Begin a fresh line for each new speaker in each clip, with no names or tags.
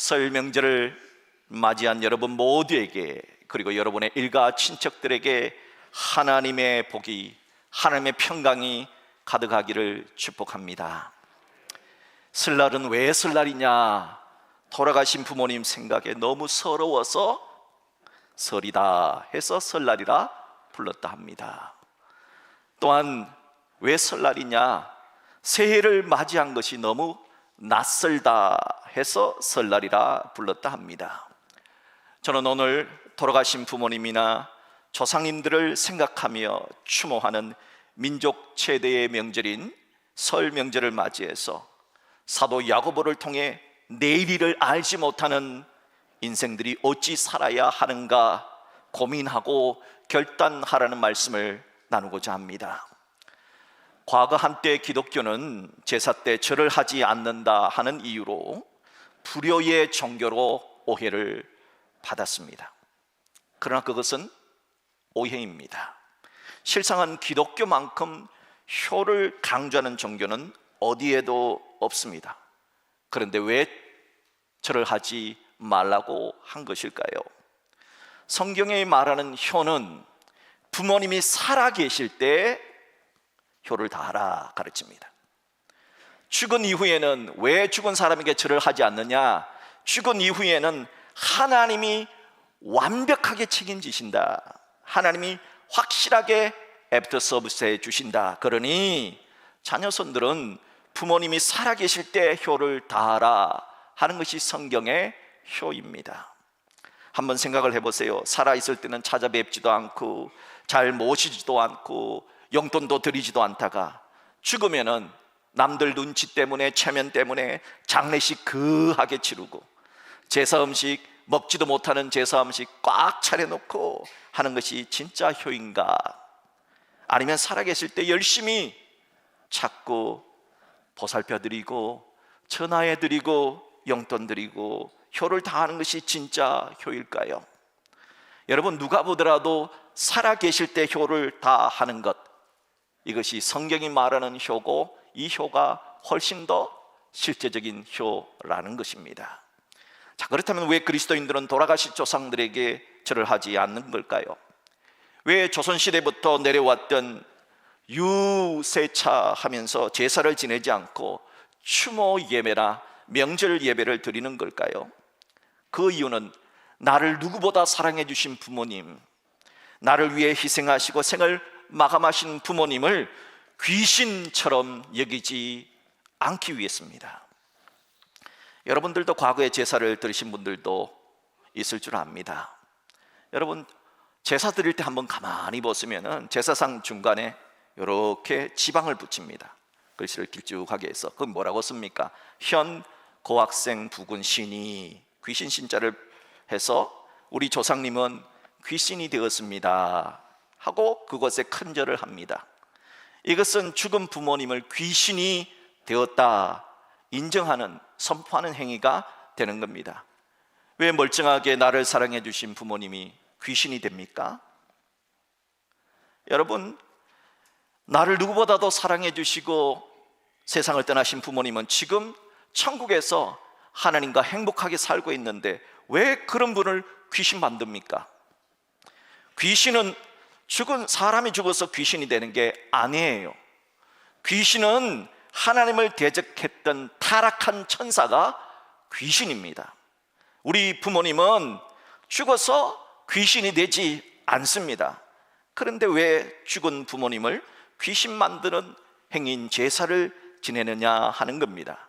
설 명절을 맞이한 여러분 모두에게 그리고 여러분의 일가 친척들에게 하나님의 복이 하나님의 평강이 가득하기를 축복합니다. 설날은 왜 설날이냐? 돌아가신 부모님 생각에 너무 서러워서 설이다 해서 설날이라 불렀다 합니다. 또한 왜 설날이냐? 새해를 맞이한 것이 너무 낯설다 해서 설날이라 불렀다 합니다. 저는 오늘 돌아가신 부모님이나 조상님들을 생각하며 추모하는 민족 최대의 명절인 설 명절을 맞이해서 사도 야고보를 통해 내일을 알지 못하는 인생들이 어찌 살아야 하는가 고민하고 결단하라는 말씀을 나누고자 합니다. 과거 한때 기독교는 제사 때 절을 하지 않는다 하는 이유로 불효의 종교로 오해를 받았습니다. 그러나 그것은 오해입니다. 실상은 기독교만큼 효를 강조하는 종교는 어디에도 없습니다. 그런데 왜 절을 하지 말라고 한 것일까요? 성경에 말하는 효는 부모님이 살아 계실 때 효를 다하라 가르칩니다. 죽은 이후에는 왜 죽은 사람에게 절을 하지 않느냐? 죽은 이후에는 하나님이 완벽하게 책임지신다. 하나님이 확실하게 애프터 서비스해 주신다. 그러니 자녀손들은 부모님이 살아계실 때 효를 다하라 하는 것이 성경의 효입니다. 한번 생각을 해보세요. 살아있을 때는 찾아뵙지도 않고 잘 모시지도 않고 용돈도 드리지도 않다가 죽으면은 남들 눈치 때문에 체면 때문에 장례식 그하게 치르고 제사 음식 먹지도 못하는 제사 음식 꽉 차려놓고 하는 것이 진짜 효인가? 아니면 살아계실 때 열심히 찾고 보살펴드리고 전화해드리고 용돈 드리고 효를 다하는 것이 진짜 효일까요? 여러분 누가 보더라도 살아계실 때 효를 다하는 것 이것이 성경이 말하는 효고 이 효가 훨씬 더 실제적인 효라는 것입니다. 자, 그렇다면 왜 그리스도인들은 돌아가신 조상들에게 절을 하지 않는 걸까요? 왜 조선시대부터 내려왔던 유세차 하면서 제사를 지내지 않고 추모 예배나 명절 예배를 드리는 걸까요? 그 이유는 나를 누구보다 사랑해 주신 부모님, 나를 위해 희생하시고 생을 마감하신 부모님을 귀신처럼 여기지 않기 위해서입니다. 여러분들도 과거에 제사를 드리신 분들도 있을 줄 압니다. 여러분 제사 드릴 때 한번 가만히 보시면은 제사상 중간에 이렇게 지방을 붙입니다. 글씨를 길쭉하게 해서 그 뭐라고 씁니까? 현 고학생 부군 신이 귀신 신자를 해서 우리 조상님은 귀신이 되었습니다. 하고 그것에 큰 절을 합니다. 이것은 죽은 부모님을 귀신이 되었다 인정하는 선포하는 행위가 되는 겁니다. 왜 멀쩡하게 나를 사랑해 주신 부모님이 귀신이 됩니까? 여러분, 나를 누구보다도 사랑해 주시고 세상을 떠나신 부모님은 지금 천국에서 하나님과 행복하게 살고 있는데 왜 그런 분을 귀신 만듭니까? 귀신은 죽은 사람이 죽어서 귀신이 되는 게 아니에요. 귀신은 하나님을 대적했던 타락한 천사가 귀신입니다. 우리 부모님은 죽어서 귀신이 되지 않습니다. 그런데 왜 죽은 부모님을 귀신 만드는 행인 제사를 지내느냐 하는 겁니다.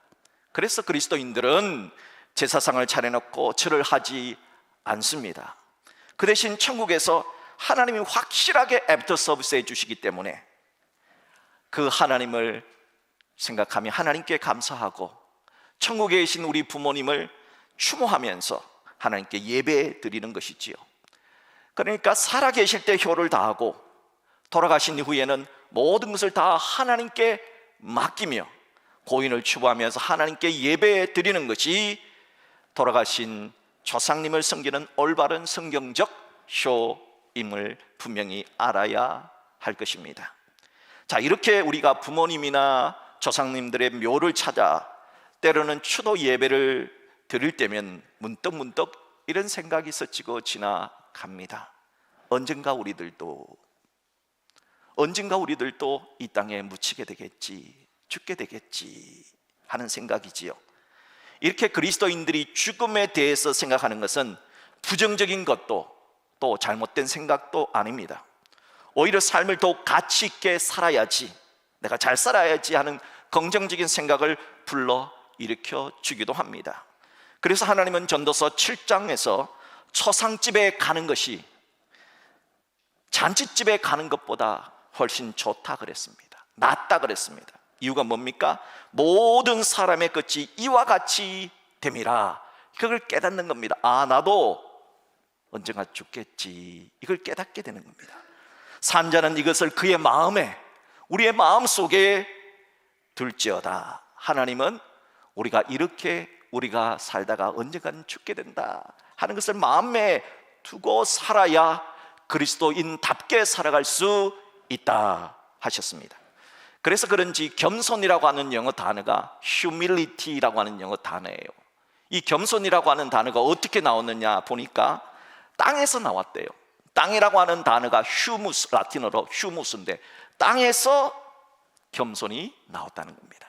그래서 그리스도인들은 제사상을 차려놓고 절을 하지 않습니다. 그 대신 천국에서 하나님이 확실하게 애프터 서비스 해 주시기 때문에 그 하나님을 생각하며 하나님께 감사하고 천국에 계신 우리 부모님을 추모하면서 하나님께 예배 드리는 것이지요. 그러니까 살아 계실 때 효를 다하고 돌아가신 이후에는 모든 것을 다 하나님께 맡기며 고인을 추모하면서 하나님께 예배 드리는 것이 돌아가신 조상님을 섬기는 올바른 성경적 효 임을 분명히 알아야 할 것입니다. 자, 이렇게 우리가 부모님이나 조상님들의 묘를 찾아 때로는 추도 예배를 드릴 때면 문득 문득 이런 생각이 스치고 지나갑니다. 언젠가 우리들도 언젠가 우리들도 이 땅에 묻히게 되겠지, 죽게 되겠지 하는 생각이지요. 이렇게 그리스도인들이 죽음에 대해서 생각하는 것은 부정적인 것도 또 잘못된 생각도 아닙니다. 오히려 삶을 더욱 가치 있게 살아야지, 내가 잘 살아야지 하는 긍정적인 생각을 불러 일으켜 주기도 합니다. 그래서 하나님은 전도서 7장에서 초상집에 가는 것이 잔치집에 가는 것보다 훨씬 좋다 그랬습니다. 낫다 그랬습니다. 이유가 뭡니까? 모든 사람의 끝이 이와 같이 됨이라. 그걸 깨닫는 겁니다. 아, 나도 언젠가 죽겠지. 이걸 깨닫게 되는 겁니다. 산자는 이것을 그의 마음에, 우리의 마음 속에 둘지어다. 하나님은 우리가 이렇게 우리가 살다가 언젠가는 죽게 된다 하는 것을 마음에 두고 살아야 그리스도인답게 살아갈 수 있다 하셨습니다. 그래서 그런지 겸손이라고 하는 영어 단어가 humility라고 하는 영어 단어예요. 이 겸손이라고 하는 단어가 어떻게 나오느냐 보니까 땅에서 나왔대요. 땅이라고 하는 단어가 humus 라틴어로 humus인데 땅에서 겸손이 나왔다는 겁니다.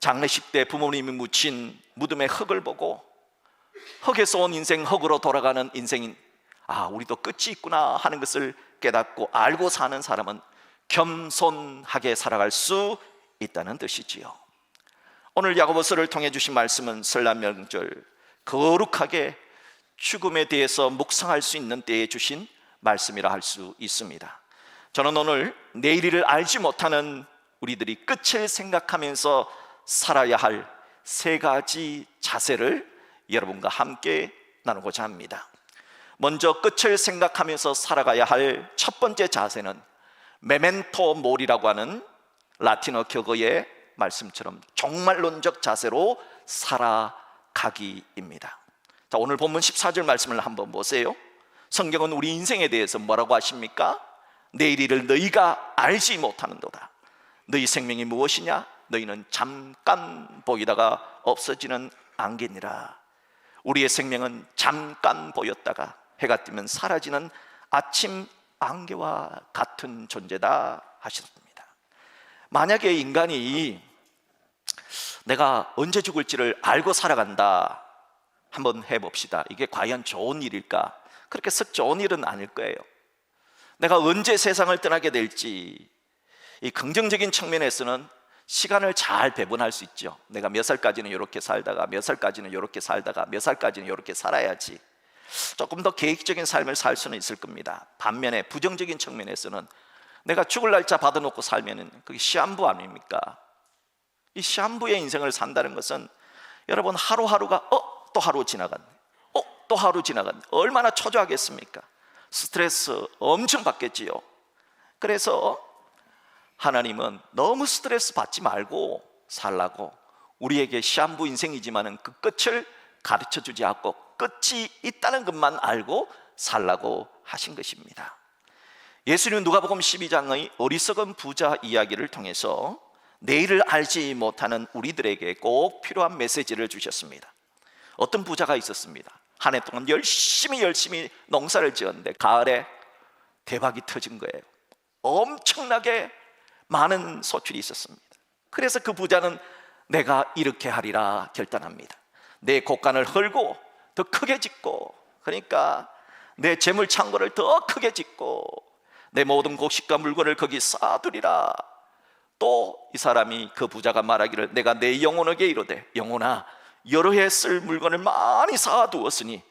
장례식 때 부모님이 묻힌 무덤의 흙을 보고 흙에서 온 인생 흙으로 돌아가는 인생인 아 우리도 끝이 있구나 하는 것을 깨닫고 알고 사는 사람은 겸손하게 살아갈 수 있다는 뜻이지요. 오늘 야고보서를 통해 주신 말씀은 설날 명절 거룩하게 죽음에 대해서 묵상할 수 있는 때에 주신 말씀이라 할 수 있습니다. 저는 오늘 내일을 알지 못하는 우리들이 끝을 생각하면서 살아야 할 세 가지 자세를 여러분과 함께 나누고자 합니다. 먼저 끝을 생각하면서 살아가야 할 첫 번째 자세는 메멘토 몰이라고 하는 라틴어 격어의 말씀처럼 종말론적 자세로 살아가기입니다. 자, 오늘 본문 14절 말씀을 한번 보세요. 성경은 우리 인생에 대해서 뭐라고 하십니까? 내일 일을 너희가 알지 못하는도다. 너희 생명이 무엇이냐? 너희는 잠깐 보이다가 없어지는 안개니라. 우리의 생명은 잠깐 보였다가 해가 뜨면 사라지는 아침 안개와 같은 존재다 하셨습니다. 만약에 인간이 내가 언제 죽을지를 알고 살아간다. 한번 해봅시다. 이게 과연 좋은 일일까? 그렇게 썩 좋은 일은 아닐 거예요. 내가 언제 세상을 떠나게 될지, 이 긍정적인 측면에서는 시간을 잘 배분할 수 있죠. 내가 몇 살까지는 이렇게 살다가, 몇 살까지는 이렇게 살다가, 몇 살까지는 이렇게 살아야지. 조금 더 계획적인 삶을 살 수는 있을 겁니다. 반면에 부정적인 측면에서는 내가 죽을 날짜 받아놓고 살면은 그게 시한부 아닙니까? 이 시한부의 인생을 산다는 것은 여러분 하루하루가 어? 또 하루 지나갔네. 어? 또 하루 지나갔네. 얼마나 초조하겠습니까? 스트레스 엄청 받겠지요. 그래서 하나님은 너무 스트레스 받지 말고 살라고 우리에게 시한부 인생이지만은 그 끝을 가르쳐 주지 않고 끝이 있다는 것만 알고 살라고 하신 것입니다. 예수님은 누가복음 12장의 어리석은 부자 이야기를 통해서 내일을 알지 못하는 우리들에게 꼭 필요한 메시지를 주셨습니다. 어떤 부자가 있었습니다. 한 해 동안 열심히 열심히 농사를 지었는데 가을에 대박이 터진 거예요. 엄청나게 많은 소출이 있었습니다. 그래서 그 부자는 내가 이렇게 하리라 결단합니다. 내 곳간을 헐고 더 크게 짓고 그러니까 내 재물 창고를 더 크게 짓고 내 모든 곡식과 물건을 거기 쌓아두리라. 또 이 사람이 그 부자가 말하기를 내가 내 영혼에게 이르되 영혼아 여러 해 쓸 물건을 많이 쌓아두었으니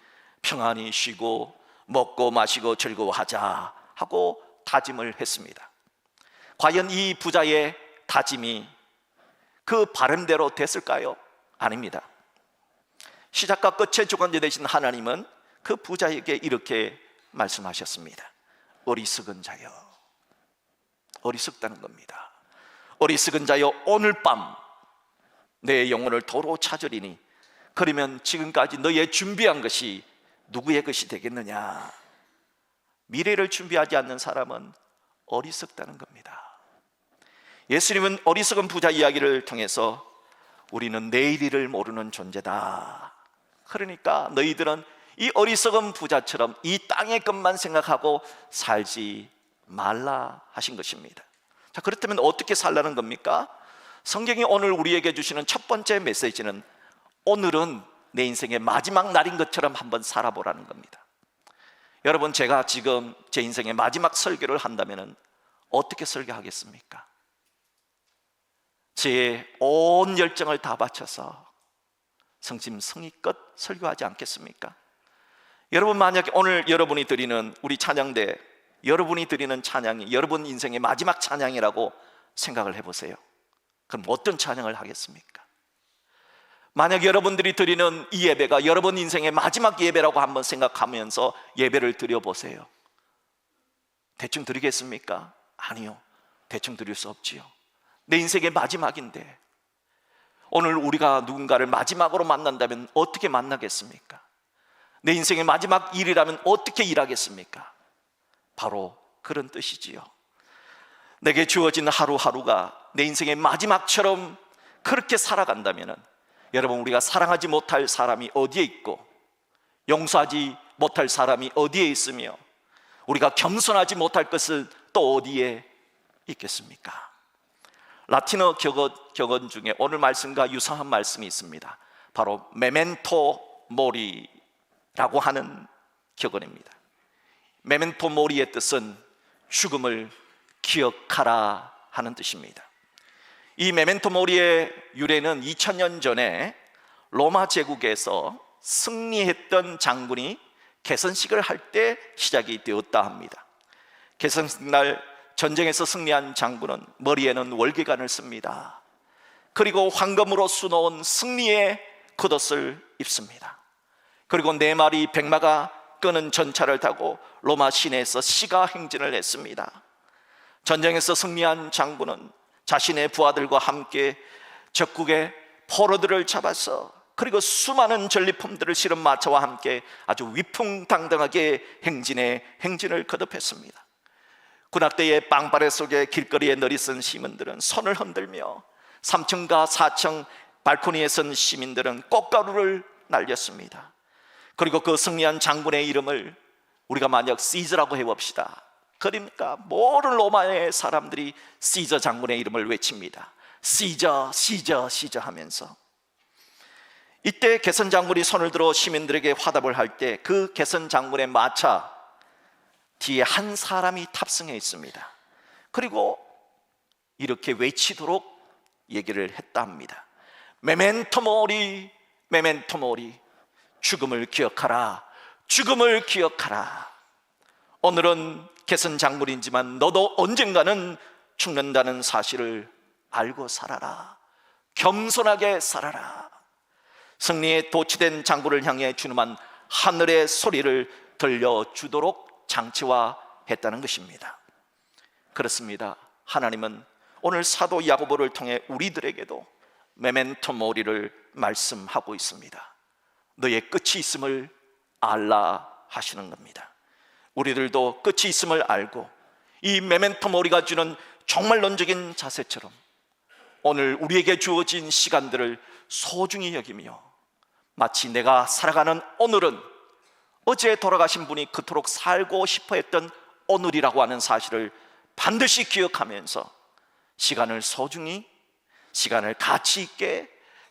평안히 쉬고 먹고 마시고 즐거워하자 하고 다짐을 했습니다. 과연 이 부자의 다짐이 그 바람대로 됐을까요? 아닙니다. 시작과 끝의 주관자 되신 하나님은 그 부자에게 이렇게 말씀하셨습니다. 어리석은 자여. 어리석다는 겁니다. 어리석은 자여 오늘 밤 내 영혼을 도로 찾으리니 그러면 지금까지 너의 준비한 것이 누구의 것이 되겠느냐? 미래를 준비하지 않는 사람은 어리석다는 겁니다. 예수님은 어리석은 부자 이야기를 통해서 우리는 내일 일을 모르는 존재다 그러니까 너희들은 이 어리석은 부자처럼 이 땅의 것만 생각하고 살지 말라 하신 것입니다. 자, 그렇다면 어떻게 살라는 겁니까? 성경이 오늘 우리에게 주시는 첫 번째 메시지는 오늘은 내 인생의 마지막 날인 것처럼 한번 살아보라는 겁니다. 여러분, 제가 지금 제 인생의 마지막 설교를 한다면 어떻게 설교하겠습니까? 제 온 열정을 다 바쳐서 성심 성의껏 설교하지 않겠습니까? 여러분 만약에 오늘 여러분이 드리는 우리 찬양대 여러분이 드리는 찬양이 여러분 인생의 마지막 찬양이라고 생각을 해보세요. 그럼 어떤 찬양을 하겠습니까? 만약 여러분들이 드리는 이 예배가 여러분 인생의 마지막 예배라고 한번 생각하면서 예배를 드려보세요. 대충 드리겠습니까? 아니요. 대충 드릴 수 없지요. 내 인생의 마지막인데 오늘 우리가 누군가를 마지막으로 만난다면 어떻게 만나겠습니까? 내 인생의 마지막 일이라면 어떻게 일하겠습니까? 바로 그런 뜻이지요. 내게 주어진 하루하루가 내 인생의 마지막처럼 그렇게 살아간다면 여러분 우리가 사랑하지 못할 사람이 어디에 있고 용서하지 못할 사람이 어디에 있으며 우리가 겸손하지 못할 것은 또 어디에 있겠습니까? 라틴어 격언, 격언 중에 오늘 말씀과 유사한 말씀이 있습니다. 바로 메멘토 모리라고 하는 격언입니다. 메멘토 모리의 뜻은 죽음을 기억하라 하는 뜻입니다. 이 메멘토 모리의 유래는 2000년 전에 로마 제국에서 승리했던 장군이 개선식을 할 때 시작이 되었다 합니다. 개선식 날 전쟁에서 승리한 장군은 머리에는 월계관을 씁니다. 그리고 황금으로 수놓은 승리의 겉옷을 입습니다. 그리고 네 마리 백마가 끄는 전차를 타고 로마 시내에서 시가 행진을 했습니다. 전쟁에서 승리한 장군은 자신의 부하들과 함께 적국의 포로들을 잡아서 그리고 수많은 전리품들을 실은 마차와 함께 아주 위풍당당하게 행진에 행진을 거듭했습니다. 군악대의 빵바레 속에 길거리에 내리선 시민들은 손을 흔들며 3층과 4층 발코니에 선 시민들은 꽃가루를 날렸습니다. 그리고 그 승리한 장군의 이름을 우리가 만약 시즈라고 해봅시다. 그러니까 모든 로마의 사람들이 시저 장군의 이름을 외칩니다. 시저, 시저, 시저 하면서 이때 개선 장군이 손을 들어 시민들에게 화답을 할 때 그 개선 장군의 마차 뒤에 한 사람이 탑승해 있습니다. 그리고 이렇게 외치도록 얘기를 했다 합니다. 메멘토 모리, 메멘토 모리, 죽음을 기억하라, 죽음을 기억하라. 오늘은 개선 장군이지만 너도 언젠가는 죽는다는 사실을 알고 살아라. 겸손하게 살아라. 승리에 도취된 장군을 향해 주님한 하늘의 소리를 들려주도록 장치화했다는 것입니다. 그렇습니다. 하나님은 오늘 사도 야고보를 통해 우리들에게도 메멘토 모리를 말씀하고 있습니다. 너의 끝이 있음을 알라 하시는 겁니다. 우리들도 끝이 있음을 알고 이 메멘토 모리가 주는 종말론적인 자세처럼 오늘 우리에게 주어진 시간들을 소중히 여기며 마치 내가 살아가는 오늘은 어제 돌아가신 분이 그토록 살고 싶어 했던 오늘이라고 하는 사실을 반드시 기억하면서 시간을 소중히 시간을 가치 있게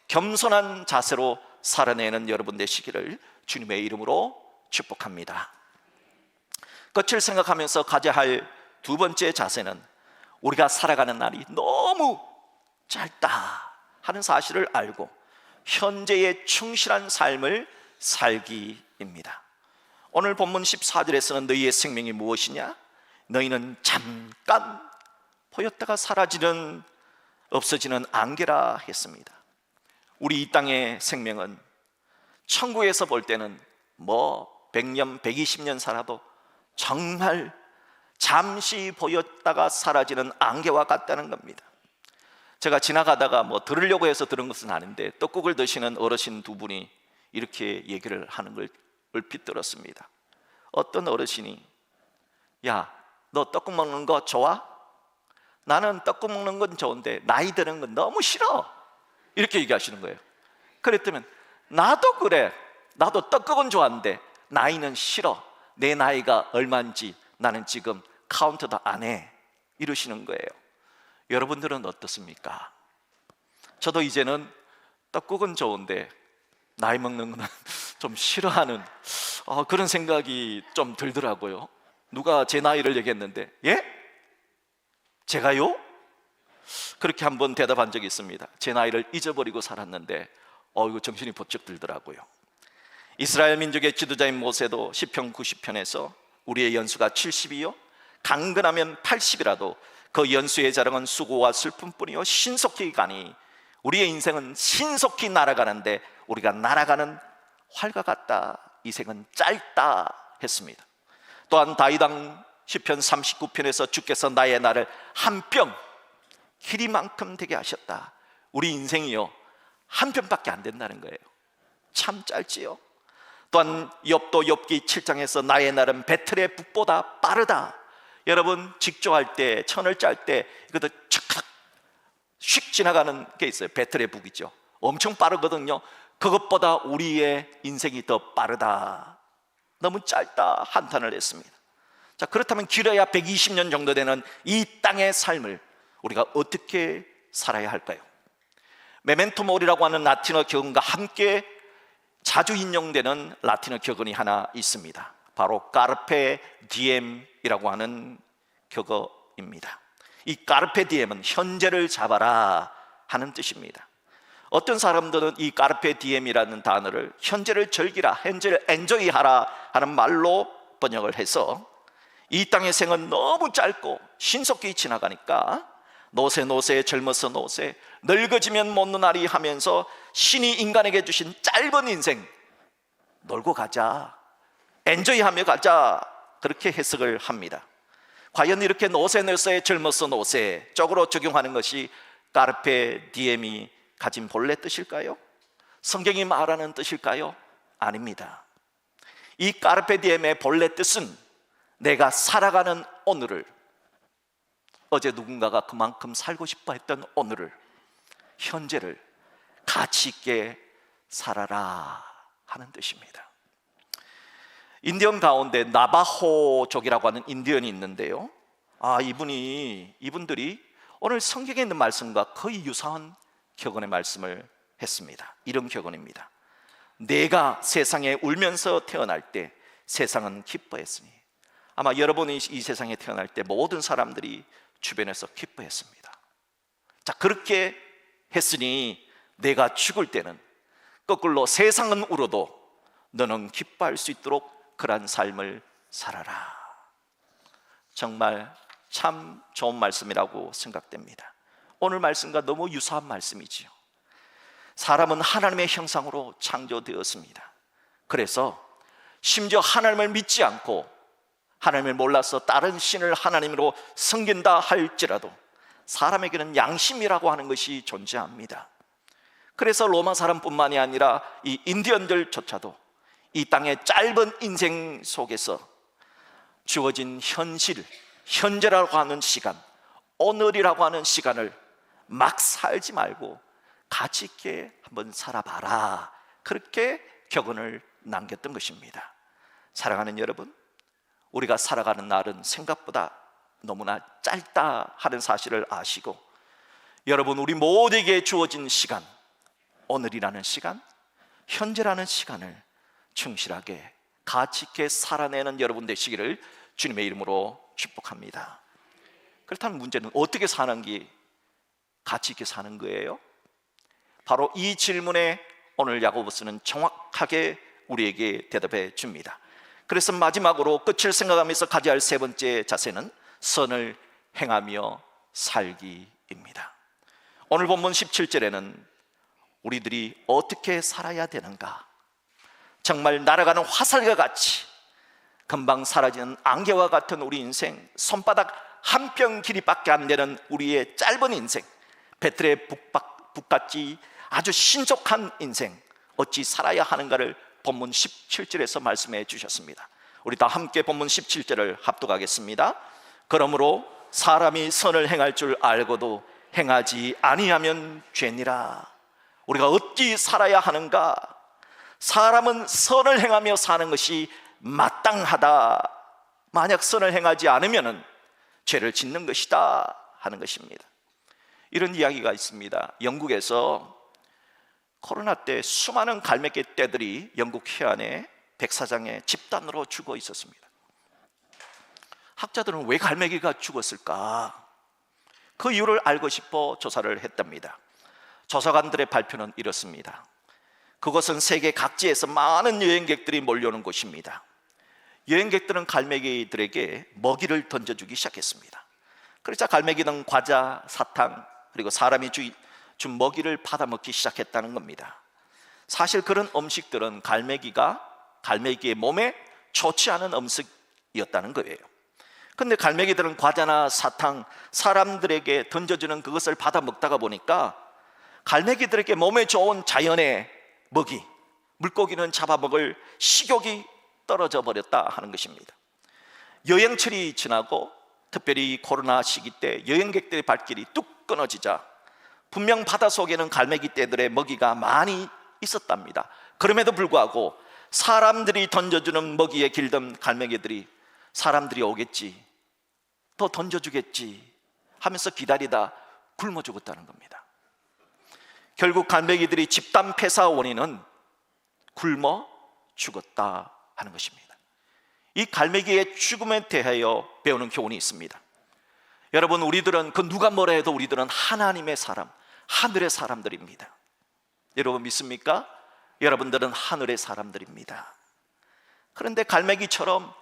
겸손한 자세로 살아내는 여러분 되시기를 주님의 이름으로 축복합니다. 끝을 생각하면서 가져야 할 두 번째 자세는 우리가 살아가는 날이 너무 짧다 하는 사실을 알고 현재에 충실한 삶을 살기입니다. 오늘 본문 14절에서는 너희의 생명이 무엇이냐? 너희는 잠깐 보였다가 사라지는 없어지는 안개라 했습니다. 우리 이 땅의 생명은 천국에서 볼 때는 뭐 100년, 120년 살아도 정말 잠시 보였다가 사라지는 안개와 같다는 겁니다. 제가 지나가다가 뭐 들으려고 해서 들은 것은 아닌데 떡국을 드시는 어르신 두 분이 이렇게 얘기를 하는 걸 얼핏 들었습니다. 어떤 어르신이 야, 너 떡국 먹는 거 좋아? 나는 떡국 먹는 건 좋은데 나이 드는 건 너무 싫어. 이렇게 얘기하시는 거예요. 그랬더니 나도 그래. 나도 떡국은 좋아하는데 나이는 싫어. 내 나이가 얼마인지 나는 지금 카운트도 안 해. 이러시는 거예요. 여러분들은 어떻습니까? 저도 이제는 떡국은 좋은데 나이 먹는 거는 좀 싫어하는 어, 그런 생각이 좀 들더라고요. 누가 제 나이를 얘기했는데, 예? 제가요? 그렇게 한번 대답한 적이 있습니다. 제 나이를 잊어버리고 살았는데, 어, 이거 정신이 번쩍 들더라고요. 이스라엘 민족의 지도자인 모세도 시편 90편에서 우리의 연수가 70이요 강건하면 80이라도 그 연수의 자랑은 수고와 슬픔뿐이요 신속히 가니 우리의 인생은 신속히 날아가는데 우리가 날아가는 활과 같다. 이 생은 짧다 했습니다. 또한 다이당 시편 39편에서 주께서 나의 날을 한뼘 길이만큼 되게 하셨다. 우리 인생이요 한 뼘밖에 안 된다는 거예요. 참 짧지요 또한 엽도 엽기 7장에서 나의 날은 배틀의 북보다 빠르다. 여러분 직조할 때 천을 짤 때 이것도 촥휙 지나가는 게 있어요. 배틀의 북이죠. 엄청 빠르거든요. 그것보다 우리의 인생이 더 빠르다. 너무 짧다 한탄을 했습니다. 자 그렇다면 길어야 120년 정도 되는 이 땅의 삶을 우리가 어떻게 살아야 할까요? 메멘토 모리라고 하는 라틴어 경과 함께 자주 인용되는 라틴어 격언이 하나 있습니다. 바로 까르페 디엠이라고 하는 격어입니다. 이 까르페 디엠은 현재를 잡아라 하는 뜻입니다. 어떤 사람들은 이 까르페 디엠이라는 단어를 현재를 즐기라, 현재를 엔조이하라 하는 말로 번역을 해서 이 땅의 생은 너무 짧고 신속히 지나가니까 노세 노세 젊어서 노세 늙어지면 못 노나리 하면서 신이 인간에게 주신 짧은 인생 놀고 가자 엔조이하며 가자 그렇게 해석을 합니다 과연 이렇게 노세 노세 젊어서 노세 쪽으로 적용하는 것이 까르페 디엠이 가진 본래 뜻일까요? 성경이 말하는 뜻일까요? 아닙니다 이 까르페 디엠의 본래 뜻은 내가 살아가는 오늘을 어제 누군가가 그만큼 살고 싶어 했던 오늘을 현재를 가치 있게 살아라 하는 뜻입니다. 인디언 가운데 나바호족이라고 하는 인디언이 있는데요. 아, 이분이 이분들이 오늘 성경에 있는 말씀과 거의 유사한 격언의 말씀을 했습니다. 이런 격언입니다. 내가 세상에 울면서 태어날 때 세상은 기뻐했으니 아마 여러분이 이 세상에 태어날 때 모든 사람들이 주변에서 기뻐했습니다. 자, 그렇게 했으니 내가 죽을 때는 거꾸로 세상은 울어도 너는 기뻐할 수 있도록 그러한 삶을 살아라. 정말 참 좋은 말씀이라고 생각됩니다. 오늘 말씀과 너무 유사한 말씀이지요. 사람은 하나님의 형상으로 창조되었습니다. 그래서 심지어 하나님을 믿지 않고 하나님을 몰라서 다른 신을 하나님으로 섬긴다 할지라도 사람에게는 양심이라고 하는 것이 존재합니다. 그래서 로마 사람뿐만이 아니라 이 인디언들조차도 이 땅의 짧은 인생 속에서 주어진 현실, 현재라고 하는 시간, 오늘이라고 하는 시간을 막 살지 말고 가치 있게 한번 살아봐라. 그렇게 격언을 남겼던 것입니다. 사랑하는 여러분, 우리가 살아가는 날은 생각보다 너무나 짧다 하는 사실을 아시고 여러분 우리 모두에게 주어진 시간 오늘이라는 시간 현재라는 시간을 충실하게 가치 있게 살아내는 여러분 되시기를 주님의 이름으로 축복합니다. 그렇다면 문제는 어떻게 사는 게 가치 있게 사는 거예요? 바로 이 질문에 오늘 야고보스는 정확하게 우리에게 대답해 줍니다. 그래서 마지막으로 끝을 생각하면서 가져야 할 세 번째 자세는 선을 행하며 살기입니다. 오늘 본문 17절에는 우리들이 어떻게 살아야 되는가? 정말 날아가는 화살과 같이 금방 사라지는 안개와 같은 우리 인생, 손바닥 한 뼘 길이밖에 안 되는 우리의 짧은 인생, 배틀의 북박, 북같이 아주 신속한 인생, 어찌 살아야 하는가를 본문 17절에서 말씀해 주셨습니다. 우리 다 함께 본문 17절을 합독하겠습니다. 그러므로 사람이 선을 행할 줄 알고도 행하지 아니하면 죄니라. 우리가 어찌 살아야 하는가? 사람은 선을 행하며 사는 것이 마땅하다. 만약 선을 행하지 않으면은 죄를 짓는 것이다 하는 것입니다. 이런 이야기가 있습니다. 영국에서 코로나 때 수많은 갈매기 떼들이 영국 해안에 백사장에 집단으로 죽어 있었습니다. 학자들은 왜 갈매기가 죽었을까? 그 이유를 알고 싶어 조사를 했답니다. 조사관들의 발표는 이렇습니다. 그것은 세계 각지에서 많은 여행객들이 몰려오는 곳입니다. 여행객들은 갈매기들에게 먹이를 던져주기 시작했습니다. 그러자 갈매기는 과자, 사탕, 그리고 사람이 주, 준 먹이를 받아먹기 시작했다는 겁니다. 사실 그런 음식들은 갈매기가 갈매기의 몸에 좋지 않은 음식이었다는 거예요. 근데 갈매기들은 과자나 사탕, 사람들에게 던져주는 그것을 받아 먹다가 보니까 갈매기들에게 몸에 좋은 자연의 먹이, 물고기는 잡아먹을 식욕이 떨어져 버렸다 하는 것입니다. 여행철이 지나고 특별히 코로나 시기 때 여행객들의 발길이 뚝 끊어지자 분명 바다 속에는 갈매기 떼들의 먹이가 많이 있었답니다. 그럼에도 불구하고 사람들이 던져주는 먹이에 길던 갈매기들이 사람들이 오겠지, 더 던져주겠지 하면서 기다리다 굶어 죽었다는 겁니다. 결국 갈매기들이 집단 폐사 원인은 굶어 죽었다 하는 것입니다. 이 갈매기의 죽음에 대하여 배우는 교훈이 있습니다. 여러분, 우리들은 그 누가 뭐라 해도 우리들은 하나님의 사람, 하늘의 사람들입니다. 여러분 믿습니까? 여러분들은 하늘의 사람들입니다. 그런데 갈매기처럼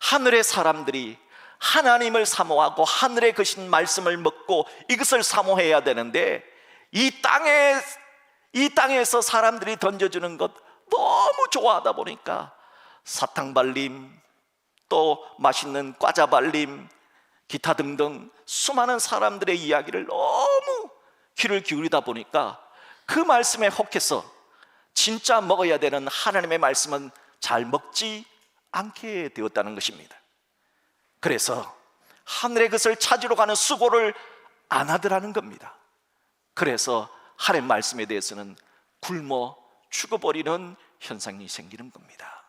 하늘의 사람들이 하나님을 사모하고 하늘에 거신 말씀을 먹고 이것을 사모해야 되는데 이 땅에 이 땅에서 사람들이 던져주는 것 너무 좋아하다 보니까 사탕 발림 또 맛있는 과자 발림 기타 등등 수많은 사람들의 이야기를 너무 귀를 기울이다 보니까 그 말씀에 혹해서 진짜 먹어야 되는 하나님의 말씀은 잘 먹지 않게 되었다는 것입니다. 그래서 하늘의 것을 찾으러 가는 수고를 안 하더라는 겁니다. 그래서 하나님 말씀에 대해서는 굶어 죽어버리는 현상이 생기는 겁니다.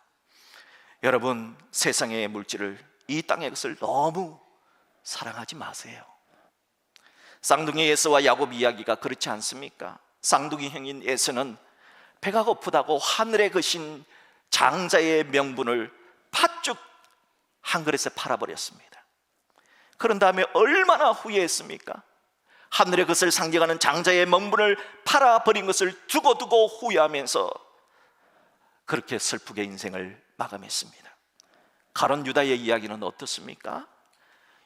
여러분, 세상의 물질을 이 땅의 것을 너무 사랑하지 마세요. 쌍둥이 예수와 야곱 이야기가 그렇지 않습니까? 쌍둥이 형인 예수는 배가 고프다고 하늘에 거신 장자의 명분을 팥죽 한 그릇에 팔아버렸습니다. 그런 다음에 얼마나 후회했습니까? 하늘의 것을 상징하는 장자의 명분을 팔아버린 것을 두고두고 후회하면서 그렇게 슬프게 인생을 마감했습니다. 가론 유다의 이야기는 어떻습니까?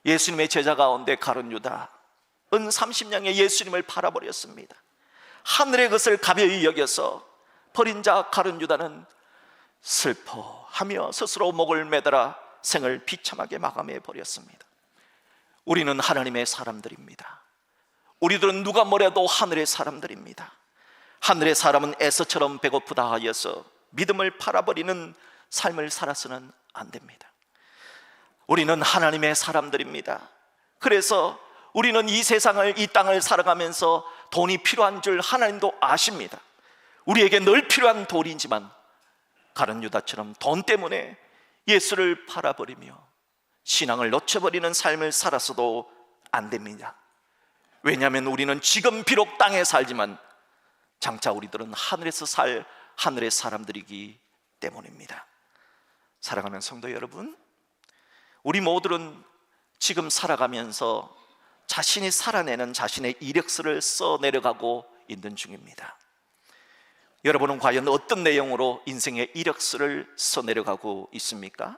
예수님의 제자 가운데 가론 유다 은 30냥의 예수님을 팔아버렸습니다. 하늘의 것을 가벼이 여겨서 버린 자 가론 유다는 슬퍼하며 스스로 목을 매달아 생을 비참하게 마감해 버렸습니다. 우리는 하나님의 사람들입니다. 우리들은 누가 뭐래도 하늘의 사람들입니다. 하늘의 사람은 에서처럼 배고프다 하여서 믿음을 팔아버리는 삶을 살아서는 안 됩니다. 우리는 하나님의 사람들입니다. 그래서 우리는 이 세상을, 이 땅을 살아가면서 돈이 필요한 줄 하나님도 아십니다. 우리에게 늘 필요한 돈이지만 가른 유다처럼 돈 때문에 예수를 팔아버리며 신앙을 놓쳐버리는 삶을 살았어도 안 됩니다. 왜냐하면 우리는 지금 비록 땅에 살지만 장차 우리들은 하늘에서 살 하늘의 사람들이기 때문입니다. 사랑하는 성도 여러분, 우리 모두는 지금 살아가면서 자신이 살아내는 자신의 이력서를 써 내려가고 있는 중입니다. 여러분은 과연 어떤 내용으로 인생의 이력서를 써 내려가고 있습니까?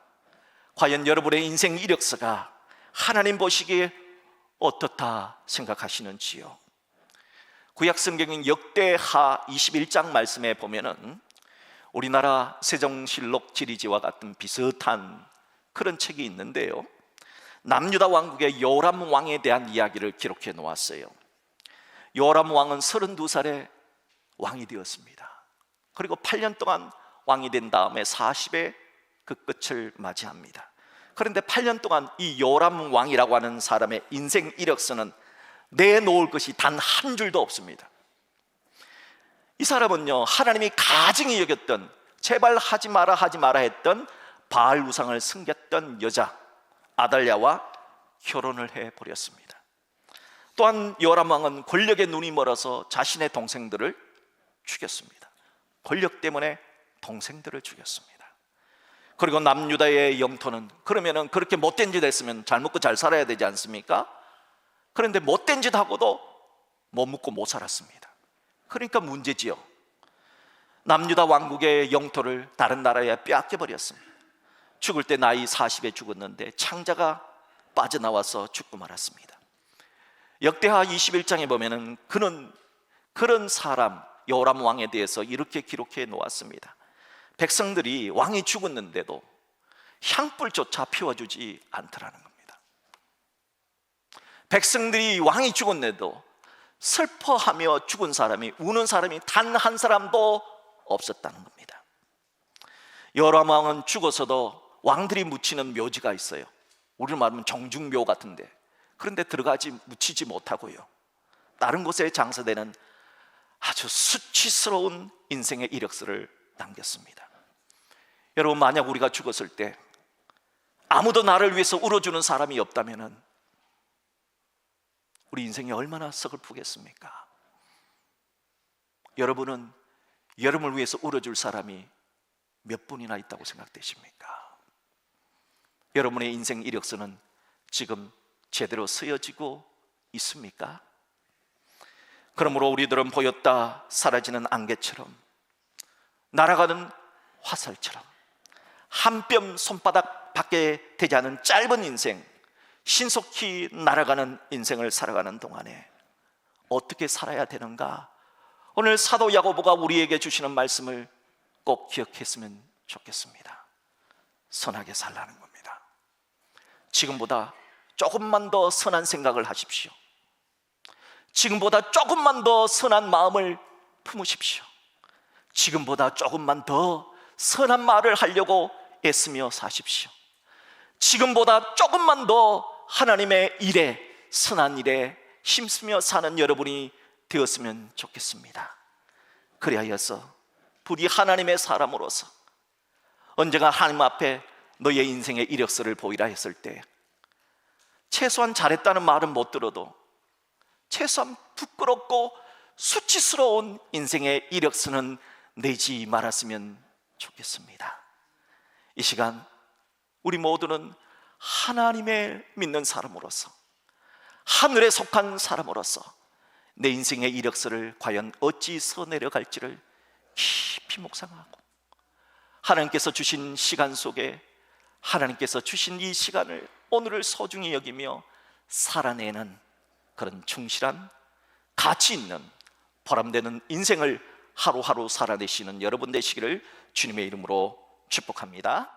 과연 여러분의 인생 이력서가 하나님 보시기에 어떻다 생각하시는지요? 구약 성경인 역대하 21장 말씀에 보면은 우리나라 세종실록 지리지와 같은 비슷한 그런 책이 있는데요. 남유다 왕국의 요람 왕에 대한 이야기를 기록해 놓았어요. 요람 왕은 32살에 왕이 되었습니다. 그리고 8년 동안 왕이 된 다음에 40의 그 끝을 맞이합니다. 그런데 8년 동안 이 요람 왕이라고 하는 사람의 인생 이력서는 내놓을 것이 단 한 줄도 없습니다. 이 사람은요, 하나님이 가증히 여겼던 제발 하지 마라 하지 마라 했던 바알 우상을 섬겼던 여자 아달랴와 결혼을 해 버렸습니다. 또한 요람 왕은 권력에 눈이 멀어서 자신의 동생들을 죽였습니다. 권력 때문에 동생들을 죽였습니다. 그리고 남유다의 영토는 그러면은 그렇게 못된 짓 했으면 잘 먹고 잘 살아야 되지 않습니까? 그런데 못된 짓 하고도 못 먹고 못 살았습니다. 그러니까 문제지요. 남유다 왕국의 영토를 다른 나라에 빼앗겨 버렸습니다. 죽을 때 나이 40에 죽었는데 창자가 빠져나와서 죽고 말았습니다. 역대하 21장에 보면은 그는 그런 사람 요람 왕에 대해서 이렇게 기록해 놓았습니다. 백성들이 왕이 죽었는데도 향불조차 피워주지 않더라는 겁니다. 백성들이 왕이 죽었는데도 슬퍼하며 죽은 사람이 우는 사람이 단 한 사람도 없었다는 겁니다. 요람 왕은 죽어서도 왕들이 묻히는 묘지가 있어요. 우리로 말하면 정중묘 같은데 그런데 들어가지 묻히지 못하고요. 다른 곳에 장사되는 아주 수치스러운 인생의 이력서를 남겼습니다. 여러분 만약 우리가 죽었을 때 아무도 나를 위해서 울어주는 사람이 없다면은 우리 인생이 얼마나 서글프겠습니까? 여러분은 여러분을 위해서 울어줄 사람이 몇 분이나 있다고 생각되십니까? 여러분의 인생 이력서는 지금 제대로 쓰여지고 있습니까? 그러므로 우리들은 보였다 사라지는 안개처럼 날아가는 화살처럼 한 뼘 손바닥 밖에 되지 않은 짧은 인생 신속히 날아가는 인생을 살아가는 동안에 어떻게 살아야 되는가? 오늘 사도 야고보가 우리에게 주시는 말씀을 꼭 기억했으면 좋겠습니다. 선하게 살라는 겁니다. 지금보다 조금만 더 선한 생각을 하십시오. 지금보다 조금만 더 선한 마음을 품으십시오. 지금보다 조금만 더 선한 말을 하려고 애쓰며 사십시오. 지금보다 조금만 더 하나님의 일에 선한 일에 힘쓰며 사는 여러분이 되었으면 좋겠습니다. 그리하여서 부디 하나님의 사람으로서 언젠가 하나님 앞에 너의 인생의 이력서를 보이라 했을 때 최소한 잘했다는 말은 못 들어도 최소한 부끄럽고 수치스러운 인생의 이력서는 내지 말았으면 좋겠습니다. 이 시간 우리 모두는 하나님의 믿는 사람으로서 하늘에 속한 사람으로서 내 인생의 이력서를 과연 어찌 써내려갈지를 깊이 묵상하고 하나님께서 주신 시간 속에 하나님께서 주신 이 시간을 오늘을 소중히 여기며 살아내는 그런 충실한 가치 있는 보람되는 인생을 하루하루 살아내시는 여러분 되시기를 주님의 이름으로 축복합니다.